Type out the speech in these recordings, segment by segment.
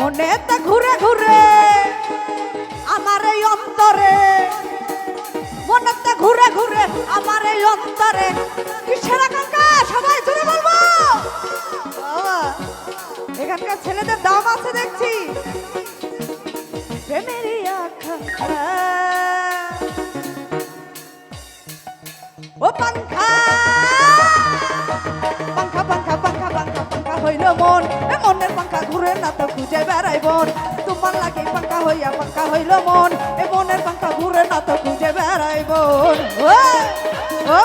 মনেতে ঘুরে ঘুরে, আমার এই অন্তরে। মনেতে ঘুরে ঘুরে, আমার এই অন্তরে। কিসের আকাঙ্ক্ষা? সবাই জুড়ে বলব। এখানকার ছেলেদের দাম আছে দেখছি। প্রেমেরই আকাঙ্ক্ষা। ও পাঙ্খা পাঙ্খা পাঙ্খা পাঙ্খা পাঙ্খা পাঙ্খা হইল মন। মনের পাঙ্কা ঘুরে না তো খুঁজে বেড়াই বোন। তোমার লাগে পাঙ্কা হইয়া পাঙ্কা হইল মন, এ মনের পাঙ্কা ঘুরে না তো খুঁজে বেড়াই বোন। ও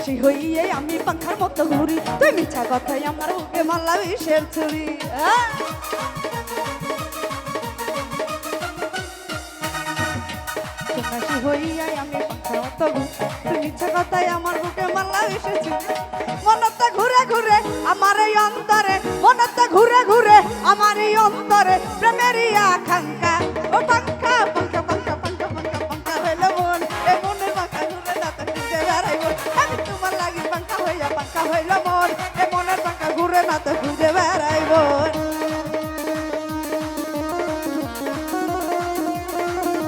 সন্ন্যাসী হইয়ে আমি পাখার মতো ঘুরি। তুই মিছা কথাই আমার বুকে মারলা বিষের ছুরি। আহ! সন্ন্যাসী হইয়ে আমি পাখার মতো ঘুরি। তুই মিছা কথাই আমার বুকে মারলা বিষের ছুরি।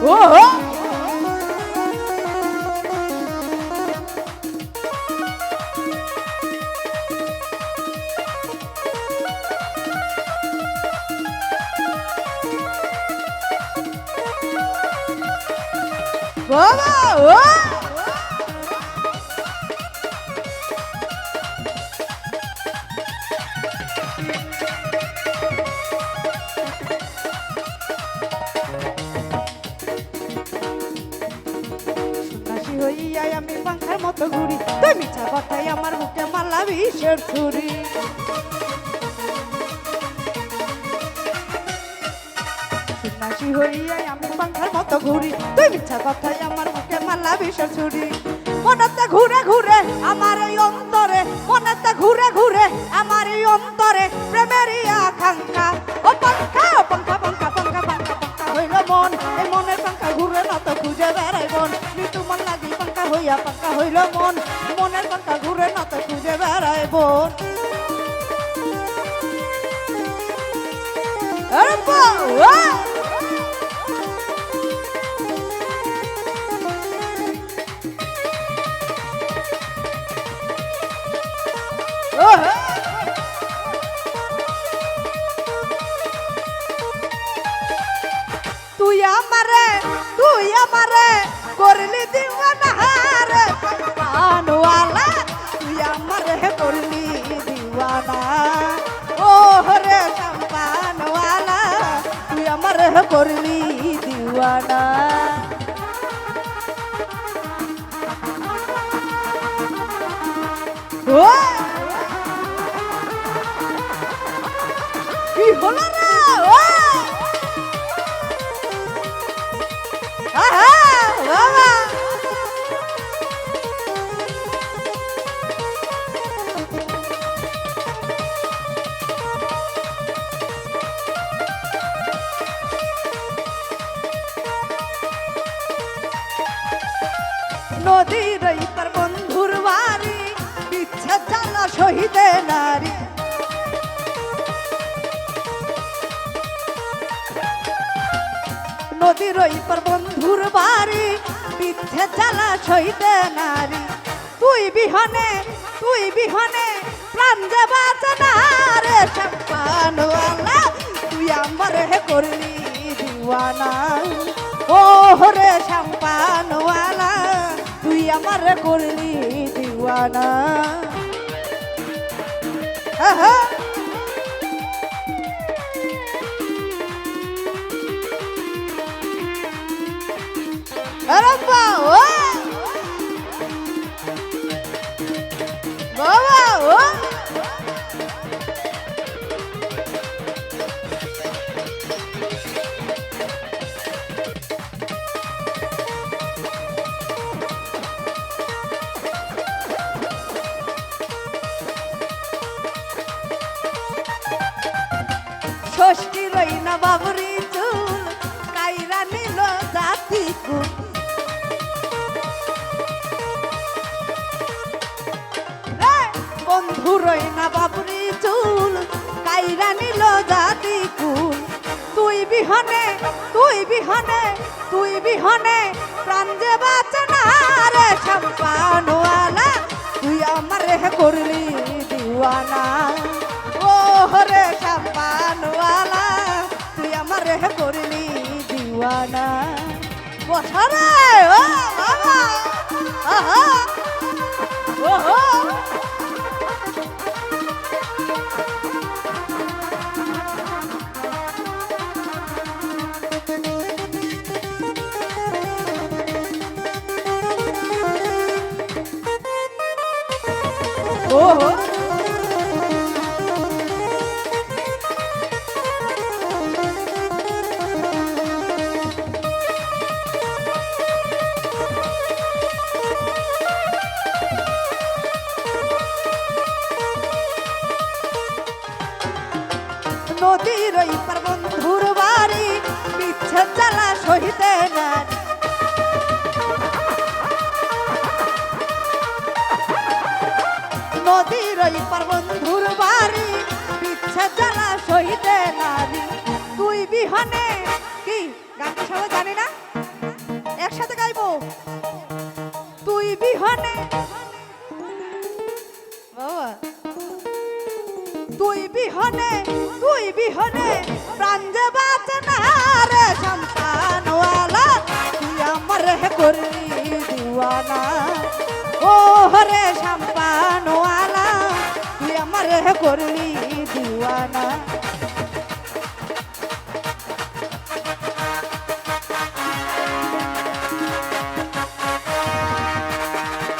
ওহো। বাবা ও। কথাই আমার বুকে মালা বিষের ছুরি। সন্ন্যাসী হইয়াই আমি পাখার মতো ঘুরি, তুই মিথ্যা কথাই আমার বুকে মালা ছুরি। মনেতে ঘুরে ঘুরে আমার এই অন্তরে, মনেতে ঘুরে ঘুরে আমার এই অন্তরে, প্রেমেরই আকাঙ্ক্ষা হইয়া পাঙ্খা হইল মন মনের পাঙ্খা ঘুরে না তো খুঁজে বেড়ায় বোন। আরে করলি দিওয়ানা? ও! কি বাবা! নদীর পার বন্ধুর বাড়ি, ইচ্ছা জ্বালা শহীদে নারী। নদীর পার বন্ধুর বাড়ি বিচ্ছে জ্বালা নারী। তুই বিহনে তুই বিহনে, প্রাণ যে বাঁচে তুই আমার হে করলি দিওয়ানা। ও রে সম্পানওয়ালা আমার করলি দিওয়ানা? আরাম্বা ও! বাবা ও! বন্ধু রই না বাবরি চুল, কাইরা নিল জাতি কুল। তুই বিহনে তুই বিহনে তুই বিহনে, প্রাণ যে বাঁচে না রে সম্পানওয়ালা, তুই আমার করলি দিওয়ানা। ও রে সম্পানওয়ালা, তুই আমার করলি দিওয়ানা। বসারে, ও বাবা ওহো। নদীর ওই পার বন্ধুর বাড়ি বিচ্ছেদ জ্বালা সহিতে নদীর ওই পার বন্ধুর বাড়ি। বিচ্ছেদ জ্বালা সহিতে নারী। তুই বিহনে কি গানটা সবাই জানি না। একসাথে গাইবো? তুই বিহনে। বাবা। তুই বিহনে তুই বিহনে প্রাণ যে বাঁচে না রে সন্তানওয়ালা তুই আমার হে করলি দিওয়ানা? ও রে সম্পানওয়ালা তুই আমার হে করলি দিওয়ানা।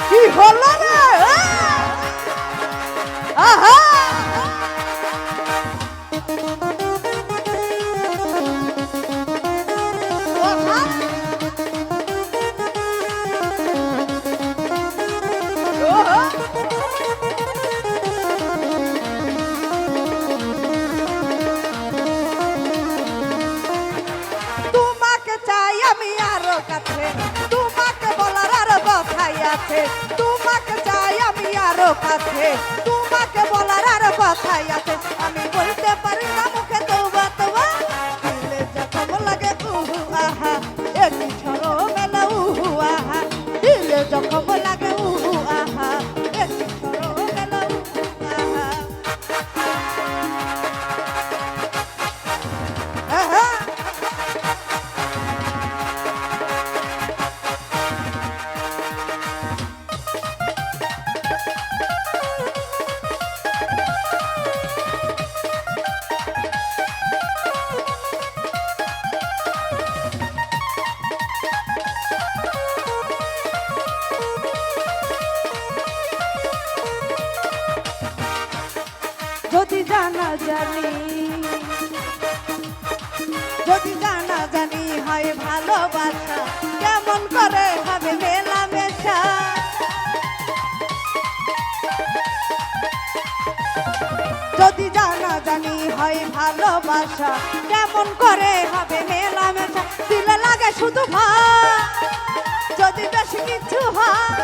কি হলো না আহা! আরও কাছে তোমাকে বলার আর কথাই আছে। আমি বলতে পারি জানা যদি জানা জানি হয় ভালোবাসা কেমন করে হবে মেলামেশা? যদি জানা জানি হয় ভালোবাসা কেমন করে হবে মেলামেশা? দিলে লাগে শুধু ভয় যদি বেশি কিছু হয়,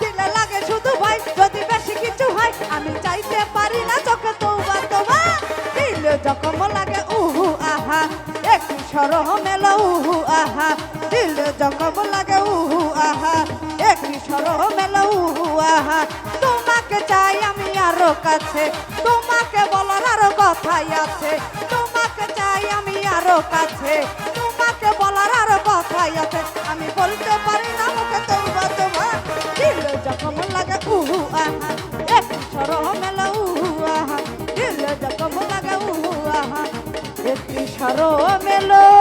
দিলে লাগে শুধু ভয়। যদি বেশি কিছু হয়, আমি চাইতে পারি না চোখে যখন লাগে, উহু, আহা। একটু সরহ মেলা উহু, আহা। দিলে যখন লাগে, উহু, আহা। একটু সরহ মেলা উহু, আহা। তোমাকে চাই আমি আরও কাছে। তোমাকে বলার আরও কথাই আছে। তোমাকে চাই আমি আরও কাছে। তোমাকে বলার আরও কথাই আছে। আমি বলতে পারি না, মুখে তৌবা সরহ মেলো।